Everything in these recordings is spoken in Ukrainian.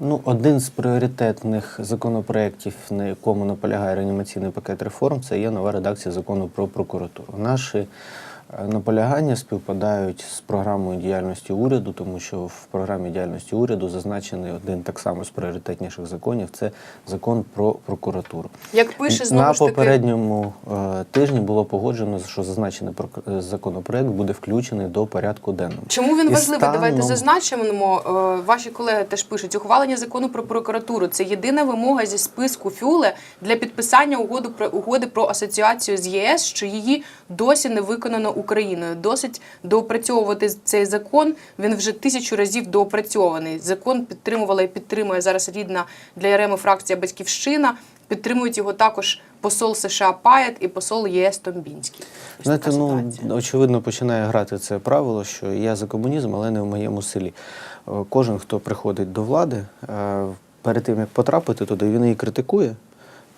Ну, один з пріоритетних законопроєктів, на якому наполягає реанімаційний пакет реформ, це є нова редакція закону про прокуратуру. Наші наполягання співпадають з програмою діяльності уряду, тому що в програмі діяльності уряду зазначений один так само з пріоритетніших законів це закон про прокуратуру. Як пише знову на ж таки, попередньому е, тижні було погоджено, що зазначений е, законопроект буде включений до порядку денного. Чому він І важливий? Давайте зазначимо. Е, Ваші колеги теж пишуть ухвалення закону про прокуратуру. Це єдина вимога зі списку ФЮЛЕ для підписання угоди про угоди про асоціацію з єС, що її досі не виконано Україною. Досить доопрацьовувати цей закон. Він вже тисячу разів доопрацьований. Закон підтримувала і підтримує зараз рідна для Яреми фракція Батьківщина. Підтримують його також посол США Паєт і посол ЄС Томбінський. Знаєте, ну очевидно починає грати це правило, що я за комунізм, але не в моєму селі. Е, Кожен, хто приходить до влади, е, перед тим як потрапити туди, він її критикує.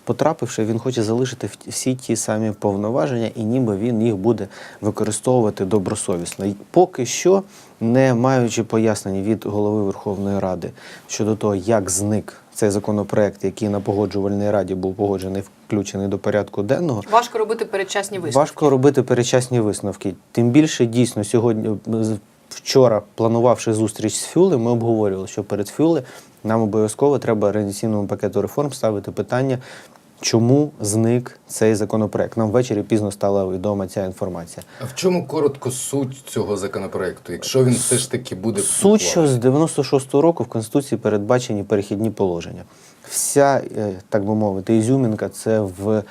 Потрапивши, він хоче залишити всі ті самі повноваження, і ніби він їх буде використовувати добросовісно. І Поки що, не маючи пояснень від голови Верховної Ради щодо того, як зник цей законопроект, який на погоджувальній раді був погоджений, включений до порядку денного, Важко робити передчасні висновки. Важко робити передчасні висновки. Тим більше дійсно сьогодні, вчора, планувавши зустріч з Фюле, ми обговорювали, що перед Фюле нам обов'язково треба реалізаційному пакету реформ ставити питання, чому зник цей законопроект. Нам ввечері пізно стала відома ця інформація. А в чому коротко суть цього законопроекту, якщо він все ж таки буде Суть, що з 96-го року в Конституції передбачені перехідні положення. Вся, е, так би мовити, ізюмінка це в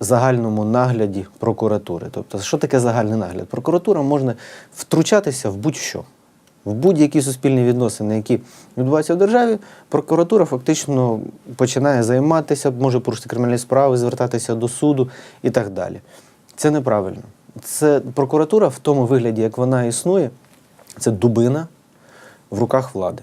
загальному нагляді прокуратури. Тобто, що таке загальний нагляд? Прокуратура може втручатися в будь-що. В будь-які суспільні відносини, які відбуваються в державі, прокуратура фактично починає займатися, може порушити кримінальні справи, звертатися до суду і так далі. Це неправильно. Це прокуратура в тому вигляді, як вона існує, це дубина в руках влади.